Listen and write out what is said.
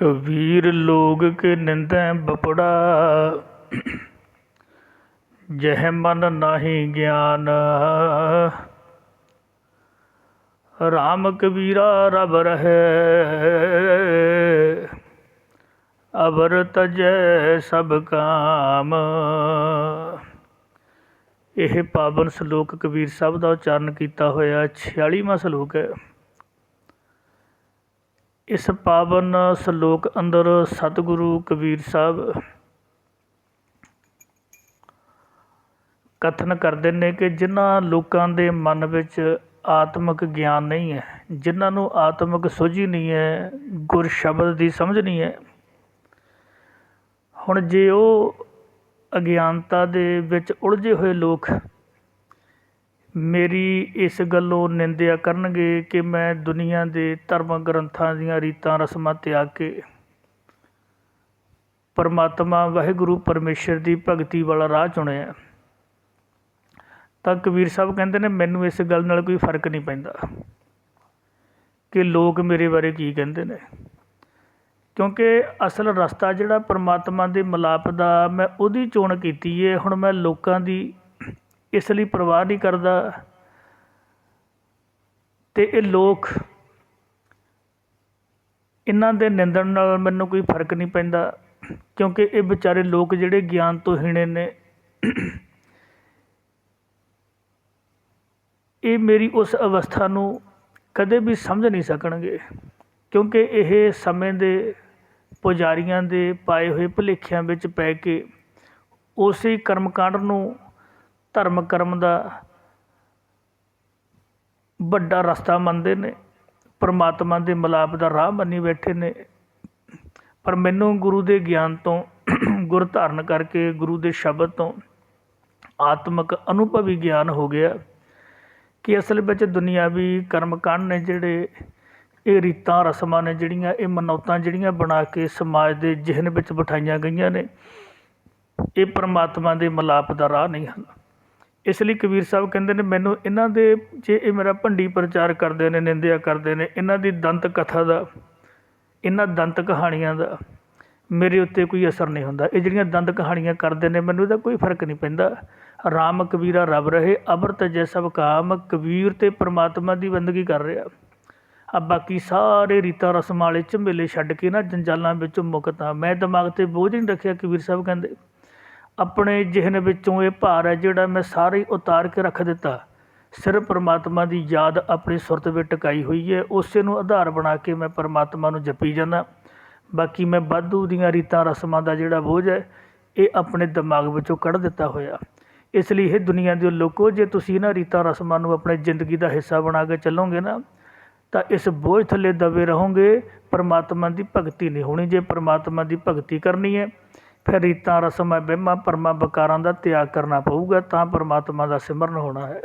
ਕਬੀਰ ਲੋਗ ਕੇ ਨਿੰਦੈ ਬਪੜਾ। ਜਹ ਮਨ ਨਾਹੀ ਗਿਆਨ। ਰਾਮ ਕਬੀਰਾ ਰਬ ਰਹੈ। ਅਵਰ ਤਜੈ ਸਭ ਕਾਮ। ਇਹ ਪਾਵਨ ਸ਼ਲੋਕ ਕਬੀਰ ਸਾਹਿਬ ਦਾ ਉਚਾਰਨ ਕੀਤਾ ਹੋਇਆ 46ਵਾਂ ਸ਼ਲੋਕ ਹੈ। ਇਸ ਪਾਵਨ ਸ਼ਲੋਕ ਅੰਦਰ ਸਤਿਗੁਰੂ ਕਬੀਰ ਸਾਹਿਬ ਕਥਨ ਕਰਦੇ ਨੇ ਕਿ ਜਿਨ੍ਹਾਂ ਲੋਕਾਂ ਦੇ ਮਨ ਵਿੱਚ ਆਤਮਿਕ ਗਿਆਨ ਨਹੀਂ ਹੈ, ਜਿਨ੍ਹਾਂ ਨੂੰ ਆਤਮਿਕ ਸੋਝੀ ਨਹੀਂ ਹੈ, ਗੁਰ ਸ਼ਬਦ ਦੀ ਸਮਝ ਨਹੀਂ ਹੈ, ਹੁਣ ਜੇ ਉਹ ਅਗਿਆਨਤਾ ਦੇ ਵਿੱਚ ਉਲਝੇ ਹੋਏ ਲੋਕ ਮੇਰੀ ਇਸ ਗੱਲੋਂ ਨਿੰਦਿਆ ਕਰਨਗੇ ਕਿ ਮੈਂ ਦੁਨੀਆ ਦੇ ਧਰਮ ਗ੍ਰੰਥਾਂ ਦੀਆਂ ਰੀਤਾਂ, ਰਸਮਾਂ ਤਿਆਗ ਕੇ ਪਰਮਾਤਮਾ ਵਾਹਿਗੁਰੂ ਪਰਮੇਸ਼ਰ ਦੀ ਭਗਤੀ ਵਾਲਾ ਰਾਹ ਚੁਣਿਆ। ਤਾਂ ਕਬੀਰ ਸਾਹਿਬ ਕਹਿੰਦੇ ਨੇ, ਮੈਨੂੰ ਇਸ ਗੱਲ ਨਾਲ ਕੋਈ ਫ਼ਰਕ ਨਹੀਂ ਪੈਂਦਾ ਕਿ ਲੋਕ ਮੇਰੇ ਬਾਰੇ ਕੀ ਕਹਿੰਦੇ ਨੇ। ਕਿਉਂਕਿ ਅਸਲ ਰਸਤਾ ਜਿਹੜਾ ਪਰਮਾਤਮਾ ਦੇ ਮਲਾਪ ਦਾ ਮੈਂ ਉਹਦੀ ਚੋਣ ਕੀਤੀ ਹੈ ਹੁਣ ਮੈਂ ਲੋਕਾਂ ਦੀ ਇਸ ਲਈ ਪਰਵਾਹ ਨਹੀਂ ਕਰਦਾ। ਅਤੇ ਇਹ ਲੋਕ ਇਹਨਾਂ ਦੇ ਨਿੰਦਣ ਨਾਲ ਮੈਨੂੰ ਕੋਈ ਫ਼ਰਕ ਨਹੀਂ ਪੈਂਦਾ, ਕਿਉਂਕਿ ਇਹ ਵਿਚਾਰੇ ਲੋਕ ਜਿਹੜੇ ਗਿਆਨ ਤੋਂ ਹੀਣੇ ਨੇ। ਇਹ ਮੇਰੀ ਉਸ ਅਵਸਥਾ ਨੂੰ ਕਦੇ ਵੀ ਸਮਝ ਨਹੀਂ ਸਕਣਗੇ, ਕਿਉਂਕਿ ਇਹ ਸਮੇਂ ਦੇ ਪੁਜਾਰੀਆਂ ਦੇ ਪਾਏ ਹੋਏ ਭੁਲੇਖਿਆਂ ਵਿੱਚ ਪੈ ਕੇ ਉਸੇ ਕਰਮਕਾਂਡ ਨੂੰ ਧਰਮ ਕਰਮ ਦਾ ਵੱਡਾ ਰਸਤਾ ਮੰਨਦੇ ਨੇ, ਪਰਮਾਤਮਾ ਦੇ ਮਲਾਪ ਦਾ ਰਾਹ ਮੰਨੀ ਬੈਠੇ ਨੇ। ਪਰ ਮੈਨੂੰ ਗੁਰੂ ਦੇ ਗਿਆਨ ਤੋਂ ਗੁਰ ਧਾਰਨ ਕਰਕੇ, ਗੁਰੂ ਦੇ ਸ਼ਬਦ ਤੋਂ ਆਤਮਿਕ ਅਨੁਭਵੀ ਗਿਆਨ ਹੋ ਗਿਆ ਕਿ ਅਸਲ ਵਿੱਚ ਦੁਨਿਆਵੀ ਕਰਮਕਾਂਡ ਨੇ ਜਿਹੜੇ ਇਹ ਰੀਤਾਂ, ਰਸਮਾਂ ਨੇ ਜਿਹੜੀਆਂ, ਇਹ ਮਨੌਤਾਂ ਜਿਹੜੀਆਂ ਬਣਾ ਕੇ ਸਮਾਜ ਦੇ ਜਿਹਨ ਵਿੱਚ ਬਿਠਾਈਆਂ ਗਈਆਂ ਨੇ, ਇਹ ਪਰਮਾਤਮਾ ਦੇ ਮਲਾਪ ਦਾ ਰਾਹ ਨਹੀਂ ਹਨ। ਇਸ ਲਈ ਕਬੀਰ ਸਾਹਿਬ ਕਹਿੰਦੇ ਨੇ, ਮੈਨੂੰ ਇਹਨਾਂ ਦੇ ਜੇ ਇਹ ਮੇਰਾ ਭੰਡੀ ਪ੍ਰਚਾਰ ਕਰਦੇ ਨੇ, ਨਿੰਦਿਆ ਕਰਦੇ ਨੇ, ਇਹਨਾਂ ਦੀ ਦੰਤ ਕਥਾ ਦਾ, ਇਹਨਾਂ ਦੰਤ ਕਹਾਣੀਆਂ ਦਾ ਮੇਰੇ ਉੱਤੇ ਕੋਈ ਅਸਰ ਨਹੀਂ ਹੁੰਦਾ। ਇਹ ਜਿਹੜੀਆਂ ਦੰਦ ਕਹਾਣੀਆਂ ਕਰਦੇ ਨੇ, ਮੈਨੂੰ ਇਹਦਾ ਕੋਈ ਫ਼ਰਕ ਨਹੀਂ ਪੈਂਦਾ। ਰਾਮ ਕਬੀਰਾ ਰੱਬ ਰਹੇ, ਅਮਰਤ ਜੈ ਸਭ ਕਾਮ, ਕਬੀਰ ਤੇ ਪ੍ਰਮਾਤਮਾ ਦੀ ਬੰਦਗੀ ਕਰ ਰਿਹਾ। ਆ ਬਾਕੀ ਸਾਰੇ ਰੀਤਾਂ ਰਸਮਾਂ ਵਾਲੇ ਝਮੇਲੇ ਛੱਡ ਕੇ ਨਾ ਜੰਜਾਲਾਂ ਵਿੱਚੋਂ ਮੁਕਤ ਆ ਮੈਂ ਦਿਮਾਗ ਤੇ ਬੋਝ ਨਹੀਂ ਰੱਖਿਆ, ਕਬੀਰ ਸਾਹਿਬ ਕਹਿੰਦੇ। ਆਪਣੇ ਜਿਹਨ ਵਿੱਚੋਂ ਇਹ ਭਾਰ ਹੈ ਜਿਹੜਾ ਮੈਂ ਸਾਰੇ ਉਤਾਰ ਕੇ ਰੱਖ ਦਿੱਤਾ। ਸਿਰਫ ਪਰਮਾਤਮਾ ਦੀ ਯਾਦ ਆਪਣੀ ਸੁਰਤ ਵਿੱਚ ਟਿਕਾਈ ਹੋਈ ਹੈ। ਉਸੇ ਨੂੰ ਆਧਾਰ ਬਣਾ ਕੇ ਮੈਂ ਪਰਮਾਤਮਾ ਨੂੰ ਜਪੀ ਜਾਂਦਾ। ਬਾਕੀ ਮੈਂ ਵਾਧੂ ਦੀਆਂ ਰੀਤਾਂ ਰਸਮਾਂ ਦਾ ਜਿਹੜਾ ਬੋਝ ਹੈ, ਇਹ ਆਪਣੇ ਦਿਮਾਗ ਵਿੱਚੋਂ ਕੱਢ ਦਿੱਤਾ ਹੋਇਆ। ਇਸ ਲਈ ਇਹ ਦੁਨੀਆ ਦੇ ਲੋਕੋ, ਜੇ ਤੁਸੀਂ ਇਹਨਾਂ ਰੀਤਾਂ ਰਸਮਾਂ ਨੂੰ ਆਪਣੇ ਜ਼ਿੰਦਗੀ ਦਾ ਹਿੱਸਾ ਬਣਾ ਕੇ ਚੱਲੋਗੇ ਨਾ, ਤਾਂ ਇਸ ਬੋਝ ਥੱਲੇ ਦਬੇ ਰਹੋਗੇ। ਪਰਮਾਤਮਾ ਦੀ ਭਗਤੀ ਨਹੀਂ ਹੋਣੀ, ਜੇ ਪਰਮਾਤਮਾ ਦੀ ਭਗਤੀ ਕਰਨੀ ਹੈ ਫਿਰ ਰੀਤਾਂ ਰਸਮਾਂ ਵਹਿਮਾਂ ਭਰਮਾਂ ਬਕਾਰਾਂ ਦਾ ਤਿਆਗ ਕਰਨਾ ਪਊਗਾ, ਤਾਂ ਪਰਮਾਤਮਾ ਦਾ ਸਿਮਰਨ ਹੋਣਾ ਹੈ।